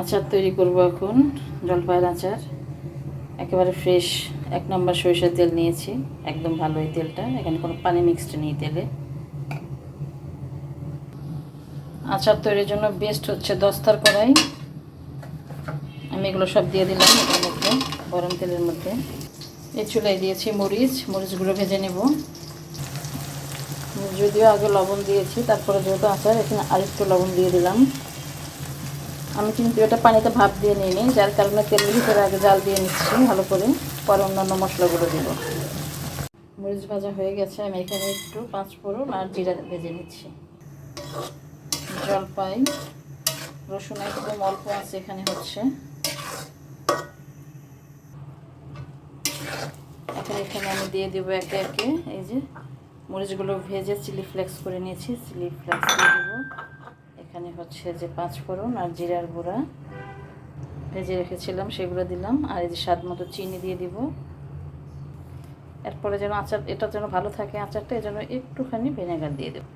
আচার তৈরি করব এখন, জলপাইয়ের আচার। একেবারে ফ্রেশ এক নম্বর সরিষার তেল নিয়েছি, একদম ভালো এই তেলটা। এখানে কোনো পানি মিক্সড নেই তেলে। আচার তৈরির জন্য বেস্ট হচ্ছে দস্তার কড়াই। আমি এগুলো সব দিয়ে দিলাম এটার মধ্যে, গরম তেলের মধ্যে। এই চুলায় দিয়েছি মরিচ, মরিচগুলো ভেজে নেব। যদিও আগে লবণ দিয়েছি, তারপরে যেহেতু আচার, এখানে আরেকটু লবণ দিয়ে দিলাম। আমি কিন্তু এটা পানিতে ভাপ দিয়ে নিয়ে নিই, যার কারণে তেলের ভিতরে আগে জাল দিয়ে নিচ্ছি, ভালো করে। পরে অন্যান্য মশলাগুলো দিব। মরিচ ভাজা হয়ে গেছে, আমি এখানে একটু পাঁচ ফোড়ন আর জিরা ভেজে নিচ্ছি। জলপাই রসুন একদম অল্প আছে, এখানে হচ্ছে। এখন এখানে আমি দিয়ে দেবো একে একে, এই যে মরিচগুলো ভেজে চিলি ফ্লেক্স করে নিয়েছি, চিলি ফ্লেক্স দিয়ে দেবো। এখানে হচ্ছে যে পাঁচ ফোড়ন আর জিরার গুঁড়া ভেজে রেখেছিলাম, সেগুলো দিলাম। আর এই যে স্বাদ মতো চিনি দিয়ে দিব। এরপরে যেন আচার, এটা যেন ভালো থাকে আচারটা, এই জন্য একটুখানি ভিনেগার দিয়ে দেবো।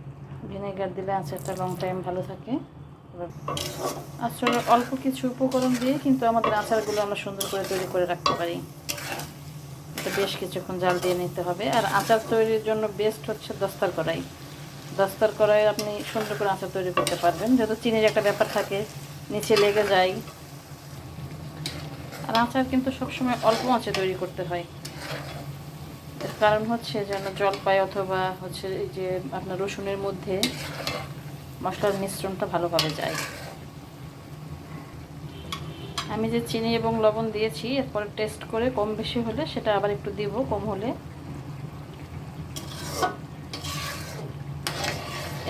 ভিনেগার দিলে আচারটা লং টাইম ভালো থাকে। আসলে অল্প কিছু উপকরণ দিয়ে কিন্তু আমাদের আচারগুলো আমরা সুন্দর করে তৈরি করে রাখতে পারি। বেশ কিছুক্ষণ জাল দিয়ে নিতে হবে। আর আচার তৈরির জন্য বেস্ট হচ্ছে দস্তার কড়াই। দস্তার কড়াই আপনি সুন্দর করে আচার তৈরি করতে পারবেন। যেহেতু চিনির একটা ব্যাপার থাকে, নিচে লেগে যায়। আর আচার কিন্তু সবসময় অল্প আঁচে তৈরি করতে হয়। এর কারণ হচ্ছে যেন জলপাই অথবা হচ্ছে এই যে আপনার রসুনের মধ্যে মশলার মিশ্রণটা ভালোভাবে যায়। আমি যে চিনি এবং লবণ দিয়েছি, এরপরে টেস্ট করে কম বেশি হলে সেটা আবার একটু দিব, কম হলে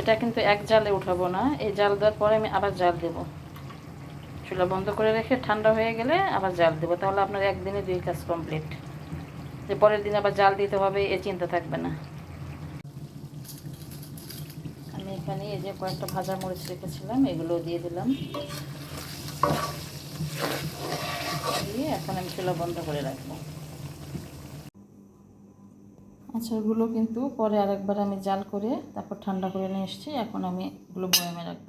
এটা কিন্তু এক জালে উঠাবো না। এই জাল দেওয়ার পরে আমি আবার জাল দেব। চুলা বন্ধ করে রেখে ঠান্ডা হয়ে গেলে আবার জাল দেবো। তাহলে আপনার একদিনে দুই কাজ কমপ্লিট। যে পরের দিন আবার জাল দিতে হবে, এ চিন্তা থাকবে না। আমি এখানে এই যে কয়েকটা ভাজা মরিচ রেখেছিলাম, এগুলো দিয়ে দিলাম। দিয়ে এখন আমি চুলা বন্ধ করে রাখব। আচারগুলো কিন্তু পরে আরেকবার আমি জাল করে তারপর ঠান্ডা করে নিয়ে এসেছি। এখন আমি এগুলো বয়ামে রাখব।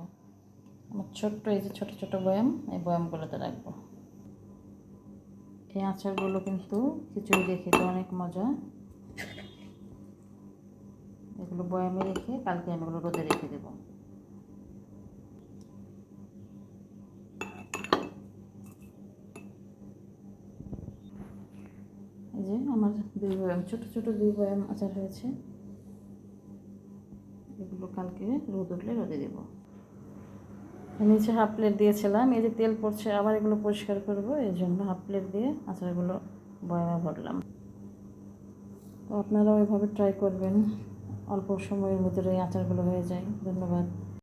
আমার ছোট্ট এই যে ছোটো ছোটো বয়াম, এই বয়ামগুলোতে রাখব। এই আচারগুলো কিন্তু খিচুড়ি দিয়ে তো অনেক মজা। এগুলো বয়ামে রেখে কালকে আমি এগুলো রোদে রেখে দেবো এই যে আমার দুই বয়াম, ছোটো ছোটো দুই বয়াম আচার হয়েছে। এগুলো কালকে রোদ উঠলে রোদে দেবো। নিচে হাফ প্লেট দিয়েছিলাম, এই যে তেল পড়ছে, আবার এগুলো পরিষ্কার করব, এই জন্য হাফ প্লেট দিয়ে আচারগুলো বয়ামে ভরলাম। তো আপনারাও ওইভাবে ট্রাই করবেন, অল্প সময়ের ভিতরে আচারগুলো হয়ে যায়। ধন্যবাদ।